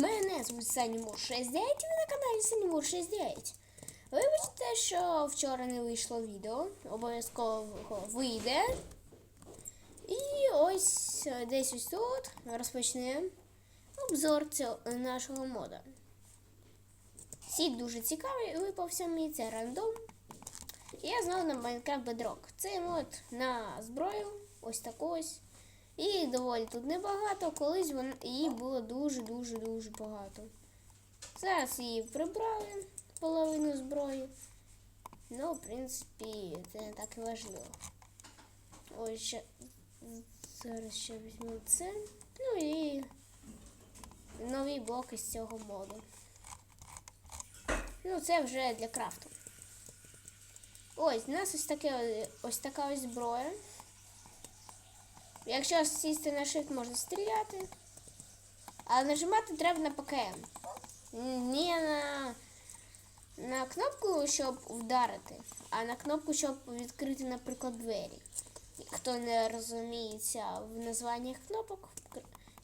Мене звуть Санімур 69, ви на каналі Санімур 69. Вибачте, що вчора не вийшло відео, обов'язково вийде. І ось десь ось тут розпочнемо обзор цього нашого мода. Сід дуже цікавий, випався мені, це рандом. Я знову на Minecraft Bedrock. Це мод на зброю, ось таку ось. І доволі тут небагато, колись вон, її було дуже-дуже-дуже багато. Зараз її прибрали половину зброї. Ну, в принципі, це не так і важливо. Ось ще зараз ще візьму це. Ну і нові блоки з цього моду. Ну, це вже для крафту. Ось, у нас ось таке ось така ось зброя. Якщо сісти на shift, можна стріляти. Але нажимати треба на ПКМ. Не на, на кнопку, щоб вдарити, а на кнопку, щоб відкрити, наприклад, двері. Хто не розуміється в названнях кнопок,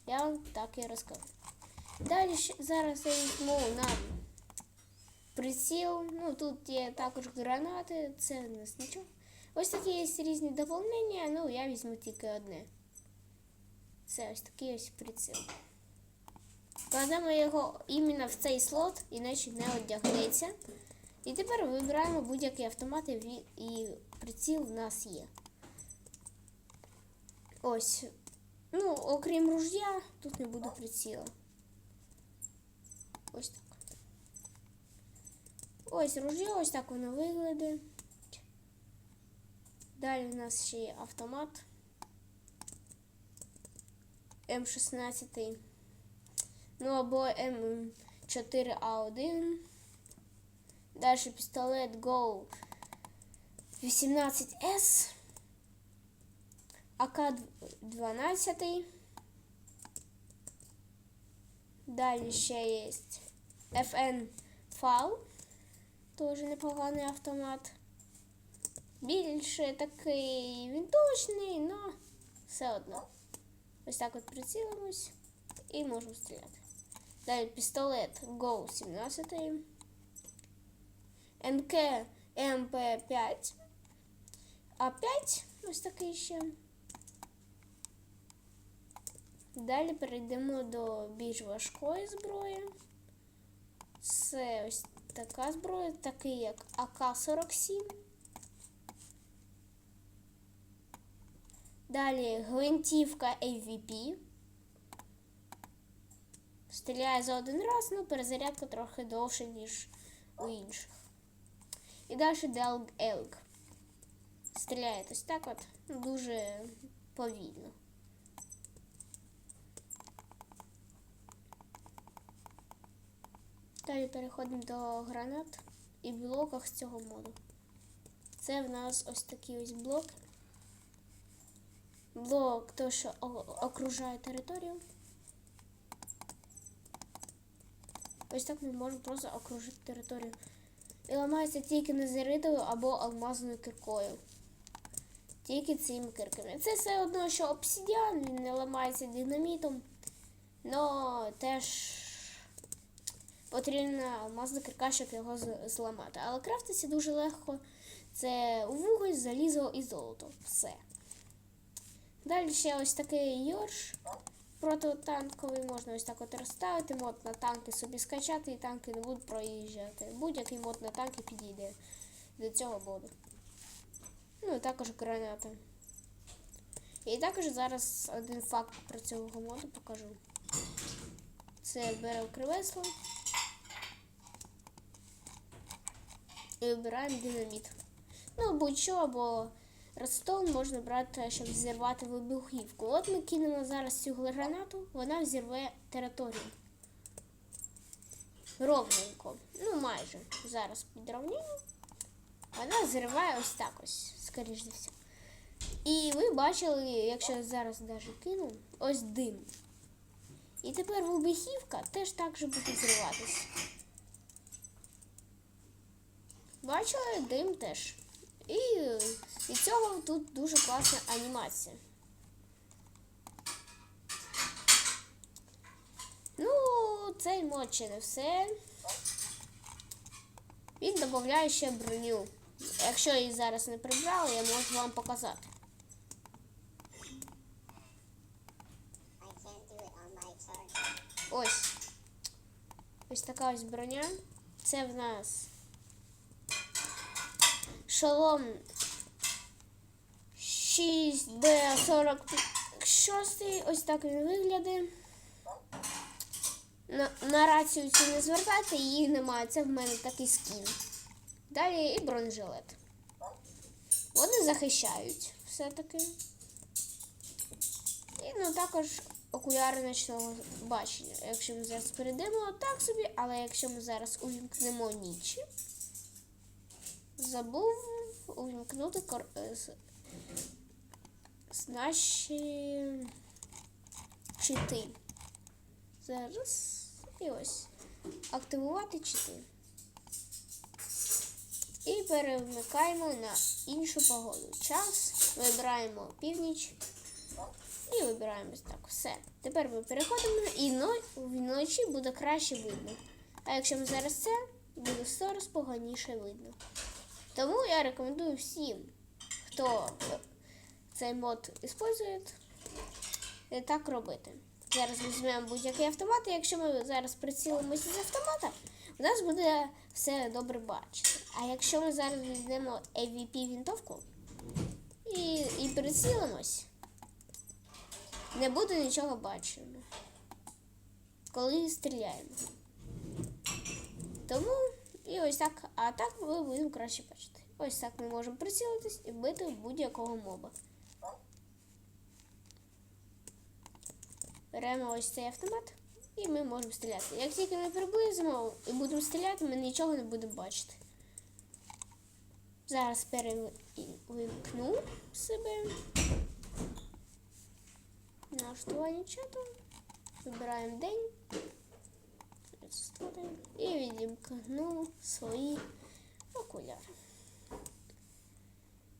я вам так і розкажу. Далі зараз я візьму на приціл. Ну, тут є також гранати, це у нас нічого. Ось такі є різні доповнення, ну я візьму тільки одне. Це ось такий ось приціл. Кладемо його іменно в цей слот, іначе не одягнеться. І тепер вибираємо будь-який автомат, і приціл в нас є. Ось. Ну, окрім ружья, тут не буде приціла. Ось так. Ось ружье, ось так воно виглядає. Далі у нас ще є автомат. М16. Ну або М4А1. Далі пістолет Go 18С. АК-12. Далі ще є FN FAL. Теж непоганий автомат. Більше такий він точний, але все одно. Ось так от прицілимось і можемо стріляти. Далі пістолет Go 17. НК МП5. А5 ось такий ще. Далі перейдемо до більш важкої зброї. Це ось така зброя, такий як АК-47. Далі гвинтівка AVP. Стріляє за один раз, ну перезарядка трохи довше, ніж у інших. І далі Делг Елг. Стріляє ось так от ну, дуже повільно. Далі переходимо до гранат і блоках з цього моду. Це в нас ось такі ось блоки. Блок, то, що окружає територію. Ось так ми можемо просто окружити територію. І ламається тільки незеритою або алмазною киркою. Тільки цими кирками. Це все одно, що обсидіан, він не ламається динамітом. Но теж потрібна алмазна кирка, щоб його зламати. Але крафтиться дуже легко. Це вуголь, залізо і золото. Все. Далі ще ось такий йорш протитанковий, можна ось так от розставити, мод на танки собі скачати, і танки не будуть проїжджати. Будь-який мод на танки підійде до цього моду. Ну і також гранати. І також зараз один факт про цього моду покажу. Це беремо кривесло і вибираємо динаміт. Ну, будь-що, або Redstone можна брати, щоб взірвати вибухівку. От ми кинемо зараз цю гранату, вона взірве територію. Ровненько. Ну, майже. Зараз підровняємо. Вона зриває ось так ось, скоріш за все. І ви бачили, якщо я зараз навіть кину, ось дим. І тепер вибухівка теж так же буде зриватись. Бачили, дим теж. І від цього тут дуже класна анімація. Ну, цей мод ще не все. Він додає ще броню. Якщо її зараз не прибрали, я можу вам показати. Ось. Ось така ось броня. Це в нас шолом 6D46. Ось так він виглядає. На, на рацію цю не звертайте, її немає. Це в мене такий скін. Далі і бронежилет. Вони захищають все-таки. І ну також окуляри ночного бачення. Якщо ми зараз перейдемо так собі, але якщо ми зараз увімкнемо нічі, забув увімкнути кор... е, наші чити. Зараз і ось. Активувати чити. І перемикаємо на іншу погоду. Час. Вибираємо північ. І вибираємо так. Все. Тепер ми переходимо і вночі буде краще видно. А якщо ми зараз це, буде 100 раз поганіше видно. Тому я рекомендую всім, хто цей мод використовує, е, так робити. Зараз візьмемо будь-який автомат, і якщо ми зараз прицілимося з автомата, у нас буде все добре бачити. А якщо ми зараз візьмемо AVP вінтовку і, і прицілимось, не буде нічого бачено, коли стріляємо. Тому і ось так, а так ми будемо краще бачити. Ось так ми можемо прицілитись і вбити будь-якого моба. Беремо ось цей автомат і ми можемо стріляти. Як тільки ми приблизимо і будемо стріляти, ми нічого не будемо бачити. Зараз перевимкну себе. Налаштування чату. Вибираємо день. Створюємо. І відімкну свої окуляри.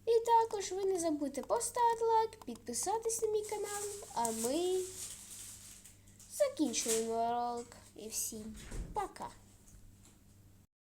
І також ви не забудьте поставити лайк, підписатись на мій канал, а ми закінчуємо ролик. І всім пока!